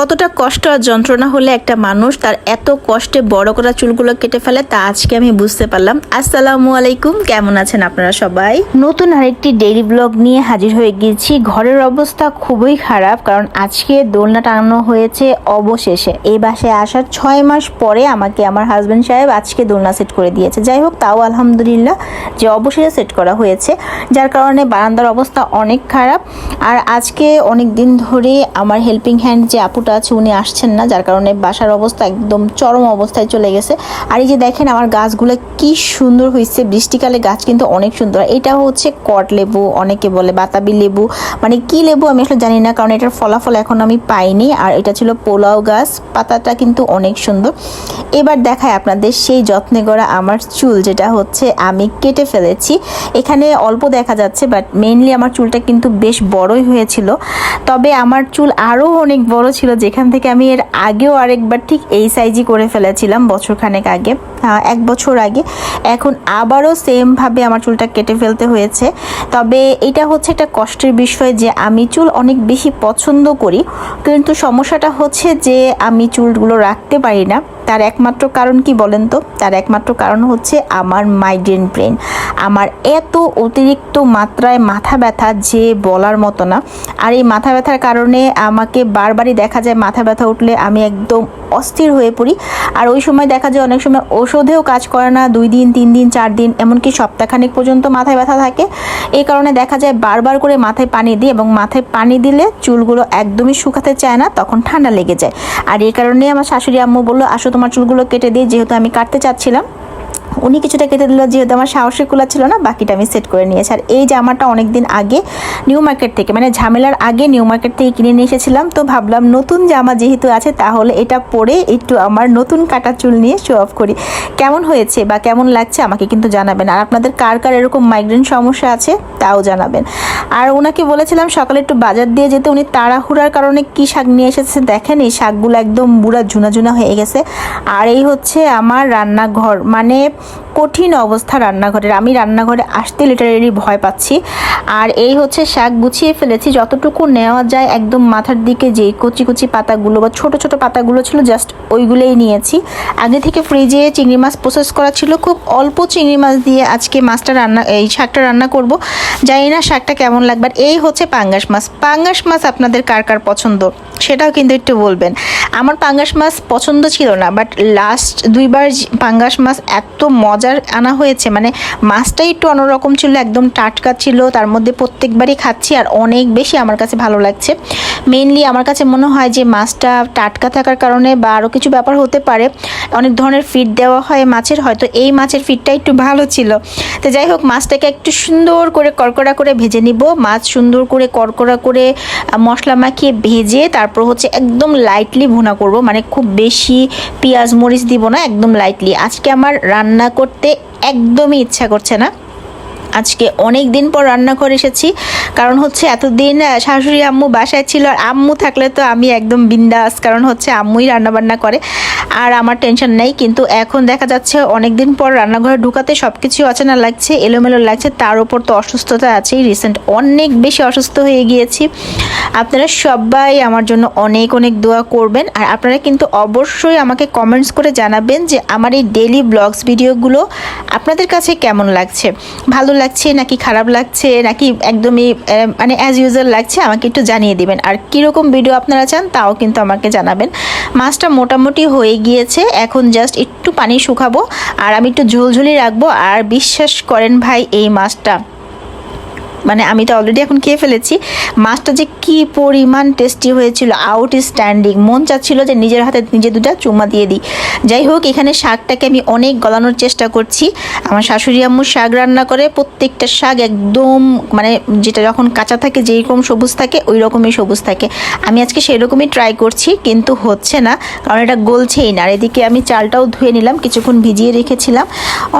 কতটা কষ্ট আর যন্ত্রণা হলে একটা মানুষ তার এত কষ্টে বড় করা চুলগুলো কেটে ফেলে তা আজকে আমি বুঝতে পারলাম। আসসালামু আলাইকুম, কেমন আছেন আপনারা সবাই? নতুন আরেকটি ডেইলি ব্লগ নিয়ে হাজির হয়ে গিয়েছি। ঘরের অবস্থা খুবই খারাপ কারণ আজকে দোলনা টাঙানো হয়েছে অবশেষে। এই বাসায় আসার ছয় মাস পরে আমাকে আমার হাজব্যান্ড সাহেব আজকে দোলনা সেট করে দিয়েছে। যাই হোক, তাও আলহামদুলিল্লাহ যে অবশেষে সেট করা হয়েছে, যার কারণে বারান্দার অবস্থা অনেক খারাপ। আর আজকে অনেক দিন ধরে আমার হেল্পিং হ্যান্ড যে আপুটা আছে, উনি আসছেন না, যার কারণে বাসার অবস্থা একদম চরম অবস্থায় চলে গেছে। আর এই যে দেখেন আমার গাছগুলো কি সুন্দর হয়েছে, বৃষ্টিকালে গাছ কিন্তু অনেক সুন্দর। এটা হচ্ছে কট লেবু, অনেকে বলে বাতাবি লেবু। মানে কি লেবু আমি আসলে জানি না, কারণ এটার ফলাফল এখন আমি পাইনি। আর এটা ছিল পোলাও গাছ, পাতাটা কিন্তু অনেক সুন্দর। এবার দেখায় আপনাদের সেই যত্নে করা আমার চুল, যেটা হচ্ছে আমি কেটে ফেলেছি। এখানে অল্প দেখা যাচ্ছে, বাট মেইনলি আমার চুলটা কিন্তু বেশ বড়ই হয়েছিল। তবে আমার চুল আরও অনেক বড় ছিল যেখান থেকে আমি এর আগেও আরেকবার ঠিক এই সাইজই করে ফেলেছিলাম বছরখানেক আগে এক বছর আগে। এখন আবারও সেমভাবে আমার চুলটা কেটে ফেলতে হয়েছে। তবে এটা হচ্ছে একটা কষ্টের বিষয় যে আমি চুল অনেক বেশি পছন্দ করি। কিন্তু সমস্যাটা হচ্ছে যে আমি চুলগুলো রাখতে পারি না। তার একমাত্র কারণ কি বলেন তো? তার একমাত্র কারণ হচ্ছে আমার মাইগ্রেন ব্রেন আমার এত অতিরিক্ত মাত্রায় মাথা ব্যথা যে বলার মতো না। আর এই মাথা ব্যথার কারণে আমাকে বারবারই দেখা যায় মাথা ব্যথা উঠলে আমি একদম অস্থির হয়ে পড়ি। আর ওই সময় দেখা যায় অনেক সময় ওষুধেও কাজ করে না, দুই দিন, তিন দিন, চার দিন, এমনকি সপ্তাহখানেক পর্যন্ত মাথায় ব্যথা থাকে। এই কারণে দেখা যায় বারবার করে মাথায় পানি দিই এবং মাথায় পানি দিলে চুলগুলো একদমই শুকাতে চায় না, তখন ঠান্ডা লেগে যায়। আর এই কারণে আমার শাশুড়ি আম্মু বলল, আসো তোমার চুলগুলো কেটে দিই যেহেতু আমি কাটতে চাচ্ছিলাম উনি কিছুটা কেটে দিল, যেহেতু আমার সাহসের কুলা ছিল না, বাকিটা আমি সেট করে নিয়েছি। আর এই জামাটা অনেক দিন আগে নিউ মার্কেট থেকে মানে ঝামেলার আগে নিউ মার্কেট থেকে কিনে নিয়ে এসেছিলাম, তো ভাবলাম নতুন জামা যেহেতু আছে, তাহলে এটা পরে একটু আমার নতুন কাটা চুল নিয়ে শো অফ করি। কেমন হয়েছে বা কেমন লাগছে আমাকে কিন্তু জানাবেন। আর আপনাদের কার কার এরকম মাইগ্রেন সমস্যা আছে, তাও জানাবেন। আর ওনাকে বলেছিলাম সকালে একটু বাজার দিয়ে যেতে, উনি তাড়াহুড়ার কারণে কি শাক নিয়ে এসেছে দেখেন, এই শাকগুলো একদম বুড়া ঝুনা ঝুনা হয়ে গেছে। আর এই হচ্ছে আমার রান্নাঘর মানে কঠিন অবস্থা রান্নাঘরের। আমি রান্নাঘরে আসতে লিটারেলি ভয় পাচ্ছি। আর এই হচ্ছে শাক গুছিয়ে ফেলেছি। যতটুকু নেওয়া যায় একদম মাথার দিকে যেই কচি কচি পাতাগুলো বা ছোট ছোট পাতাগুলো ছিল জাস্ট ওইগুলোই নিয়েছি। আগে থেকে ফ্রিজে চিংড়ি মাছ প্রসেস করা ছিল। খুব অল্প চিংড়ি মাছ দিয়ে আজকে মাছটা রান্না, এই শাকটা রান্না করব। জানি না শাকটা কেমন লাগবে। আর এই হচ্ছে পাঙ্গাস মাছ। পাঙ্গাস মাছ আপনাদের কার কার পছন্দ? সেটাও কিন্তু একটু বলবেন। আমার পাঙ্গাস মাছ পছন্দ ছিল না বাট লাস্ট দুইবার পাঙ্গাস মাছ এত মজার আনা হয়েছে। মানে মাছটাই একটু অন্যরকম ছিল, একদম টাটকা ছিল, তার মধ্যে প্রত্যেকবারই খাচ্ছি আর অনেক বেশি আমার কাছে ভালো লাগছে। মেইনলি আমার কাছে মনে হয় যে মাছটা টাটকা থাকার কারণে বা আরও কিছু ব্যাপার হতে পারে, অনেক ধরনের ফিড দেওয়া হয় মাছের, হয়তো এই মাছের ফিডটা একটু ভালো ছিল। তো যাই হোক, মাছটাকে একটু সুন্দর করে কড়কড়া করে ভেজে নিব। মাছ সুন্দর করে কড়কড়া করে মশলা মাখিয়ে ভেজে তারপর হচ্ছে একদম লাইটলি ভুনা করব। মানে খুব বেশি পেঁয়াজ মরিচ দিব না, একদম লাইটলি আজকে আমার রান্না করতে একদমই ইচ্ছা করছে না। আজকে অনেক দিন পর রান্নাঘর এসেছি। কারণ হচ্ছে এতদিন শাশুড়ি আম্মু বাসায় ছিল আর আম্মু থাকলে তো আমি একদম বিন্দাস। কারণ হচ্ছে আম্মুই রান্না বান্না করে আর আমার টেনশন নেই। কিন্তু এখন দেখা যাচ্ছে অনেক দিন পর রান্নাঘরে ঢুকাতে সব কিছু অচেনা লাগছে, এলোমেলো লাগছে। তার উপর তো অসুস্থতা আছেই। রিসেন্ট অনেক বেশি অসুস্থ হয়ে গিয়েছি। আপনারা সবাই আমার জন্য অনেক অনেক দোয়া করবেন। আর আপনারা কিন্তু অবশ্যই আমাকে কমেন্টস করে জানাবেন যে আমার এই ডেলি ব্লগস ভিডিওগুলো আপনাদের কাছে কেমন লাগছে? ভালো লাগছে, নাকি খারাপ লাগছে, নাকি একদমই মানে অ্যাজ ইউজুয়াল লাগছে, আমাকে একটু জানিয়ে দিবেন। আর কীরকম ভিডিও আপনারা চান, তাও কিন্তু আমাকে জানাবেন। মাছটা মোটামুটি হয়ে গিয়েছে, এখন জাস্ট একটু পানি শুকাবো, আর আমি একটু ঝোলঝুলি রাখব। আর বিশ্বাস করেন ভাই, এই মাছটা মানে আমি তো অলরেডি এখন খেয়ে ফেলেছি। মাছটা যে কি পরিমাণ টেস্টি হয়েছিল আউট স্ট্যান্ডিং মন চাচ্ছিল যে নিজের হাতে নিজে দুটা চুমা দিয়ে দিই। যাই হোক, এখানে শাকটাকে আমি অনেক গলানোর চেষ্টা করছি। আমার শাশুড়ি আম্মু শাক রান্না করে, প্রত্যেকটা শাক একদম মানে যেটা যখন কাঁচা থাকে যেই রকম সবুজ থাকে ওই রকমই সবুজ থাকে। আমি আজকে সেই রকমই ট্রাই করছি, কিন্তু হচ্ছে না, কারণ এটা গলছেই না। আর এদিকে আমি চালটাও ধুয়ে নিলাম, কিছুক্ষণ ভিজিয়ে রেখেছিলাম।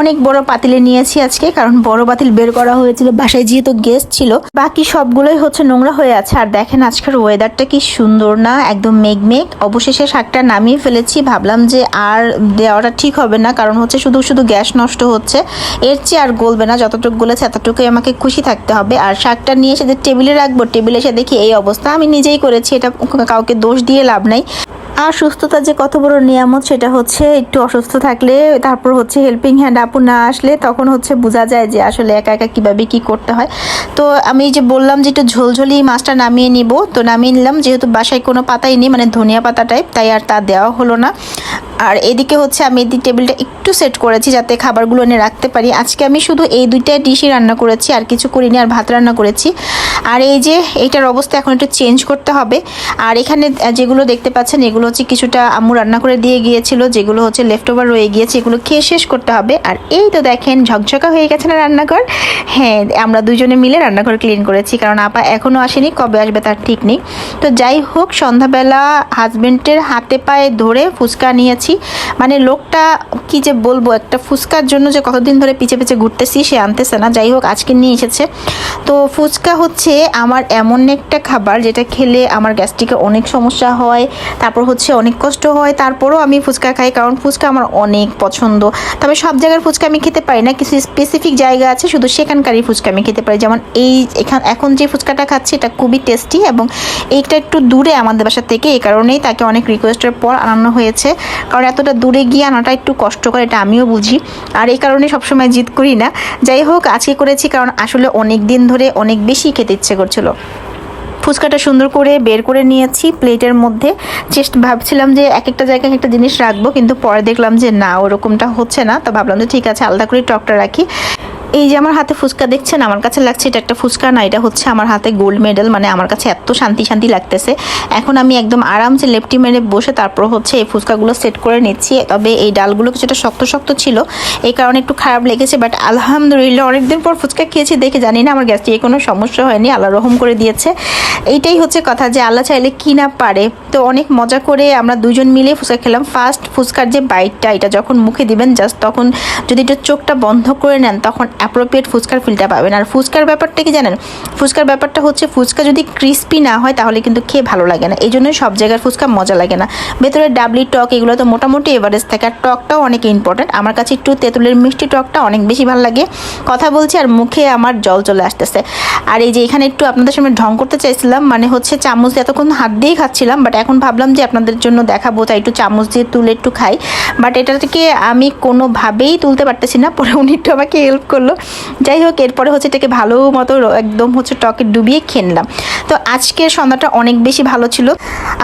অনেক বড় পাতিলে নিয়েছি আজকে, কারণ বড় পাতিল বের করা হয়েছিল, বাসায় যেহেতু গেস্ট বেস্ট ছিল। বাকি সবগুলোই হচ্ছে নোংরা হয়ে আছে। আর দেখেন আজকের ওয়েদারটা কি সুন্দর না? একদম মেঘমেঘ। অবশেষে শাকটা নামিয়ে ফেলেছি। ভাবলাম যে আর দেওয়াটা ঠিক হবে না। কারণ হচ্ছে শুধু শুধু গ্যাস নষ্ট হচ্ছে। এর চেয়ে আর গলবে না। যতটুকু গলেছে এতটুকুই আমাকে খুশি থাকতে হবে। আর শাকটা নিয়ে এসে টেবিলে রাখব টেবিলে এসে দেখি এই অবস্থা। আমি নিজেই করেছি। এটা কাউকে দোষ দিয়ে লাভ নাই। আর সুস্থতা যে কত বড় নিয়ামত, সেটা হচ্ছে একটু অসুস্থ থাকলে, তারপর হচ্ছে হেল্পিং হ্যান্ড আপু না আসলে তখন হচ্ছে বোঝা যায় যে আসলে একা একা কীভাবে কী করতে হয়। তো আমি যে বললাম যে একটু ঝোলঝোলি মাছটা নামিয়ে নিব, তো নামিয়ে নিলাম, যেহেতু বাসায় কোনো পাতাই নেই মানে ধনিয়া পাতা টাইপ তাই আর তা দেওয়া হলো না। আর এদিকে হচ্ছে আমি এদিক টেবিলটা একটু সেট করেছি যাতে খাবারগুলো এনে রাখতে পারি। আজকে আমি শুধু এই দুইটা ডিশই রান্না করেছি, আর কিছু করিনি, আর ভাত রান্না করেছি। আর এই যে এইটার অবস্থা এখন একটু চেঞ্জ করতে হবে। আর এখানে যেগুলো দেখতে পাচ্ছেন, এগুলো হচ্ছে কিছুটা আম্মু রান্না করে দিয়ে গিয়েছিল, যেগুলো হচ্ছে লেফট ওভার রয়ে গিয়েছে, এগুলো খেয়ে শেষ করতে হবে। আর এই তো দেখেন, ঝকঝকা হয়ে গেছে না রান্নাঘর? হ্যাঁ আমরা দুজনে মিলে রান্নাঘর ক্লিন করেছি, কারণ আপা এখনও আসেনি, কবে আসবে তার ঠিক নেই। তো যাই হোক, সন্ধ্যাবেলা হাজবেন্ডের হাতে পায়ে ধরে ফুচকা নিয়েছি। মানে লোকটা কি যে বলব, একটা ফুচকার জন্য যে কতদিন ধরে পিছে পিছে ঘুরতেছি সে আনতেছে না। যাই হোক, আজকে নিয়ে এসেছে। তো ফুচকা হচ্ছে আমার এমন একটা খাবার যেটা খেলে আমার গ্যাস্ট্রিকে অনেক সমস্যা হয়, তারপর হচ্ছে অনেক কষ্ট হয়, তারপরও আমি ফুচকা খাই কারণ ফুচকা আমার অনেক পছন্দ। তবে সব জায়গার ফুচকা আমি খেতে পারি না, কিছু স্পেসিফিক জায়গা আছে, শুধু সেখানকারই ফুচকা আমি খেতে পারি। যেমন এই এখান, এখন যে ফুচকাটা খাচ্ছি এটা খুবই টেস্টি এবং এইটা একটু দূরে আমাদের বাসা থেকে, এই কারণেই তাকে অনেক রিকোয়েস্টের পর আনানো হয়েছে। কারণ এতটা দূরে গিয়ে আনাটা একটু কষ্টকর, এটা আমিও বুঝি। আর এই কারণে সবসময় জিদ করি না। যাই হোক, আজকে করেছি কারণ আসলে অনেক দিন ধরে অনেক বেশি খেতে ইচ্ছে করছিল। ফুচকাটা সুন্দর করে বের করে নিয়েছি প্লেটের মধ্যে। চেষ্টা ভাবছিলাম যে এক একটা জায়গায় একটা জিনিস রাখব, কিন্তু পরে দেখলাম যে না, ওরকমটা হচ্ছে না। তো ভাবলাম যে ঠিক আছে, আলাদা করে টকটা রাখি। এই যে আমার হাতে ফুচকা দেখছেন, আমার কাছে লাগছে এটা একটা ফুচকা না, এটা হচ্ছে আমার হাতে গোল্ড মেডেল মানে আমার কাছে এত শান্তি শান্তি লাগতেছে। এখন আমি একদম আরামসে লেপটি মেরে বসে তারপর হচ্ছে এই ফুচকাগুলো সেট করে নিচ্ছি, তবে এই ডালগুলো কিছুটা শক্ত শক্ত ছিল, এই কারণে একটু খারাপ লেগেছে বাট আলহামদুলিল্লাহ অনেকদিন পর ফুচকা খেয়েছি, দেখে জানি না আমার গ্যাসটি কোনো সমস্যা হয়নি, আল্লাহ রহম করে দিয়েছে। এইটাই হচ্ছে কথা যে আল্লাহ চাইলে কি না পারে, তো অনেক মজা করে আমরা দুজন মিলে ফুচকা খেলাম। ফার্স্ট ফুচকার যে বাইটটা এটা যখন মুখে দিবেন জাস্ট তখন যদি একটু চোখটা বন্ধ করে নেন, তখন অ্যাপ্রোপ্রিয়েট ফুচকার ফিলটা পাবেন। আর ফুচকার ব্যাপারটা কি জানেন? ফুচকার ব্যাপারটা হচ্ছে ফুচকা যদি ক্রিস্পি না হয় তাহলে কিন্তু খেয়ে ভালো লাগে না। এই জন্যই সব জায়গার ফুচকা মজা লাগে না। ভেতরে ডাবলি টক এগুলো তো মোটামুটি এভারেজ থাকে। আর টকটাও অনেক ইম্পর্টেন্ট আমার কাছে একটু তেঁতুলের মিষ্টি টকটা অনেক বেশি ভালো লাগে। কথা বলছি আর মুখে আমার জল চলে আসতেছে। আর এই যে এখানে একটু আপনাদের সামনে ঢং করতে চাইছিলাম মানে হচ্ছে চামচ দিয়ে এতক্ষণ হাত দিয়েই খাচ্ছিলাম বাট এখন ভাবলাম যে আপনাদের জন্য দেখাবো, তাই একটু চামচ দিয়ে তুলে একটু খাই। বাট এটা থেকে আমি কোনোভাবেই তুলতে পারতেছি না। পরে উনি একটু আমাকে হেল্প করল। যাই হোক, এরপরে হচ্ছে এটাকে ভালো মতো একদম হচ্ছে টকে ডুবিয়ে খেনলাম তো আজকের সন্ধ্যাটা অনেক বেশি ভালো ছিল।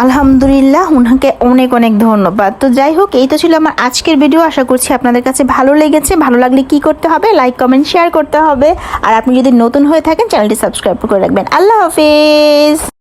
আলহামদুলিল্লাহ ওনাকে অনেক অনেক ধন্যবাদ। তো যাই হোক, এই তো ছিল আমার আজকের ভিডিও। আশা করছি আপনাদের কাছে ভালো লেগেছে। ভালো লাগলে কি করতে হবে? লাইক কমেন্ট শেয়ার করতে হবে। আর আপনি যদি নতুন হয়ে থাকেন, চ্যানেলটি সাবস্ক্রাইব করে রাখবেন। আল্লাহ হাফিজ!